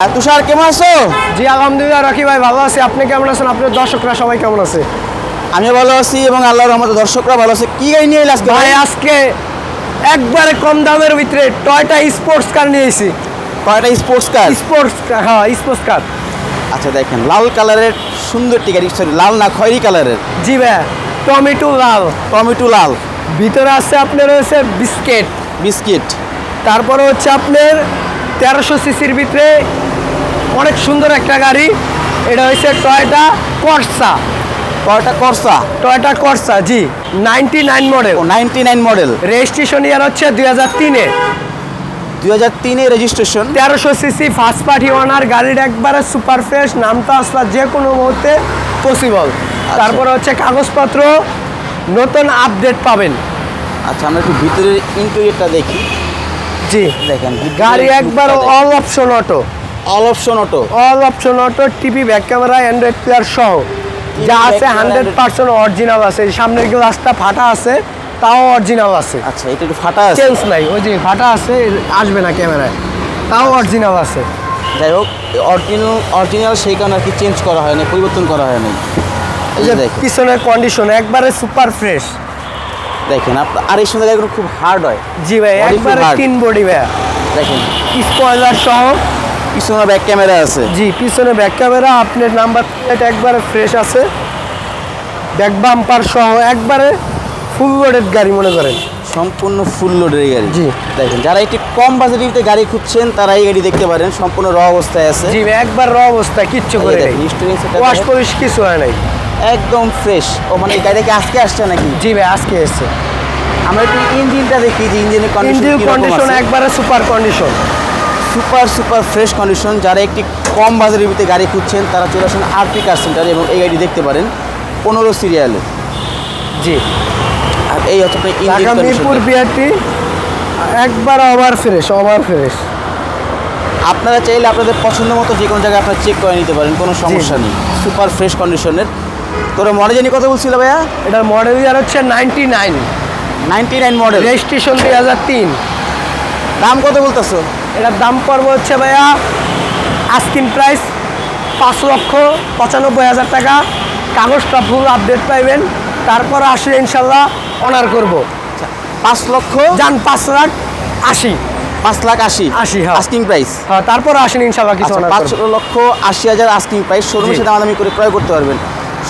তুষার কেমন আছো? জি আলহামদুলিল্লাহ রাখি ভাই ভালো আছি। আপনি কেমন আছেন? আপনার দর্শকরা সবাই কেমন আছে? আমিও ভালো আছি এবং আল্লাহর রহমতে দর্শকরা ভালো আছে। কি গাড়ি নিয়ে আজকে ভাই আজকে একবারে কম দামের ভিতরে টয়টা স্পোর্টস কার নিয়ে এসেছি। কয়টা স্পোর্টস কার স্পোর্টস হ্যাঁ স্পোর্টস কার আচ্ছা দেখেন লাল কালারের সুন্দর একটি সরি লাল না খয়েরি কালারের। জি ভাই টমেটো লাল। টমেটো লাল। ভিতরে আছে আপনার হচ্ছে বিস্কিট। বিস্কিট। তারপরে হচ্ছে আপনার তেরোশো সিসির ভিতরে অনেক সুন্দর একটা গাড়ি। এটা হচ্ছে টয়টা কর্সা কয়টা করসা টয়টা কর্সা জি। Ninety nine model ninety nine model registration year হচ্ছে দুই হাজার তিনে। দুই হাজার তিনে রেজিস্ট্রেশন তেরোশো সিসি ফার্স্ট পার্টি ওনার গাড়ির একবারে সুপার ফ্রেশ নামটা আসলা যে কোনো মুহূর্তে পসিবল তারপরে হচ্ছে কাগজপত্র নতুন আপডেট পাবেন। আচ্ছা আমরা একটু ভিতরের ইন্টেরিয়রটা দেখি। জি। দেখেন গাড়ি একবার all option auto all option auto all option auto TV back camera Android player সহ। যা আছে হান্ড্রেড পার্সেন্ট অরিজিনাল আছে। সামনের গ্লাসটা ফাটা আছে তাও অরিজিনাল আছে। আচ্ছা এটা একটু ফাটা আছে। চেঞ্জ নাই। ওই যে ফাটা আছে আসবে না ক্যামেরায়। তাও অরিজিনাল আছে। যাই হোক অরিজিনাল অরিজিনাল সেই কারণে আর কি চেঞ্জ করা হয়নি পরিবর্তন করা হয়নি এই যে পিছনের কন্ডিশন একবারে সুপার ফ্রেশ দেখেন আর এই সুন্দর গাড়িগুলো খুব হার্ড হয়। জি ভাই একবারে তিন বডি ভাই। দেখেন। স্পয়লার সহ। পিছনে ব্যাক ক্যামেরা আছে। জি পিছনে ব্যাক ক্যামেরা আপনার নাম্বার প্লেট একবারে ফ্রেশ আছে। ব্যাক বাম্পার সহ একবারে ফুল লোডেড গাড়ি মনে করেন। সম্পূর্ণ ফুল লোডের গাড়ি। জি। দেখেন যারা একটি কম বাজেটিতে গাড়ি খুঁজছেন তারা এই গাড়ি দেখতে পারেন সম্পূর্ণ র অবস্থায় আছে। জি একবার র অবস্থা কিচ্ছু করে নেই। ওয়াশ। পলিশ কিছু হয় নাই। একদম ফ্রেশ ও মানে এই গাড়িটা কি আজকে আসছে নাকি? জি ভাই আজকে এসছে। আমরা একটু ইঞ্জিনটা দেখি যে ইঞ্জিনের ইঞ্জিন কন্ডিশন কন্ডিশন একবারে super condition super super fresh condition যারা একটি কম বাজারের ভিতরে গাড়ি খুঁজছেন তারা চলে আসেন আরপি কার সেন্টারে এবং এই গাড়ি দেখতে পারেন। পনেরো সিরিয়ালে জি। আর এই হচ্ছে মিরপুর বিআরটি একবার ওভার ফ্রেশ ওভার ফ্রেশ আপনারা চাইলে আপনাদের পছন্দ মতো যে কোনো জায়গায় আপনারা চেক করে নিতে পারেন কোনো সমস্যা নেই। সুপার ফ্রেশ কন্ডিশনের তোরা মডেল জানি কথা বলছিল ভাইয়া? এটার মডেল ইয়ার হচ্ছে ninety nine ninety nine model registration দুই হাজার তিন। দাম কত বলতেছো? এটার দাম পড়বে হচ্ছে ভাইয়া আস্কিন প্রাইস পাঁচ লক্ষ পঁচানব্বই হাজার টাকা। কাগজটা ফুল আপডেট পাইবেন তারপর আসলে ইনশাল্লাহ অনার করব। পাঁচ লক্ষ? যান পাঁচ লাখ আশি। পাঁচ লাখ আশি? আশি, হ্যাঁ। আস্কিং প্রাইস হ্যাঁ তারপর আসেন ইনশাল্লাহ কিছু আচ্ছা পাঁচ লক্ষ আশি হাজার আস্কিং প্রাইস শোরুমের জি। সাথে দামাদামি করে ক্রয় করতে পারবেন।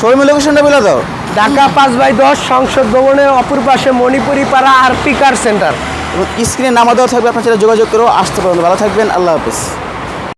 শোরুমের লোকেশনটা বলে দাও। ঢাকা পাঁচ বাই দশ সংসদ ভবনের অপর পাশে মণিপুরি পাড়া আরপি কার সেন্টার। এবং স্ক্রিনে নামা দেওয়া থাকবে আপনার সাথে যোগাযোগ করো আসতে পারবেন। ভালো থাকবেন আল্লাহ হাফিজ।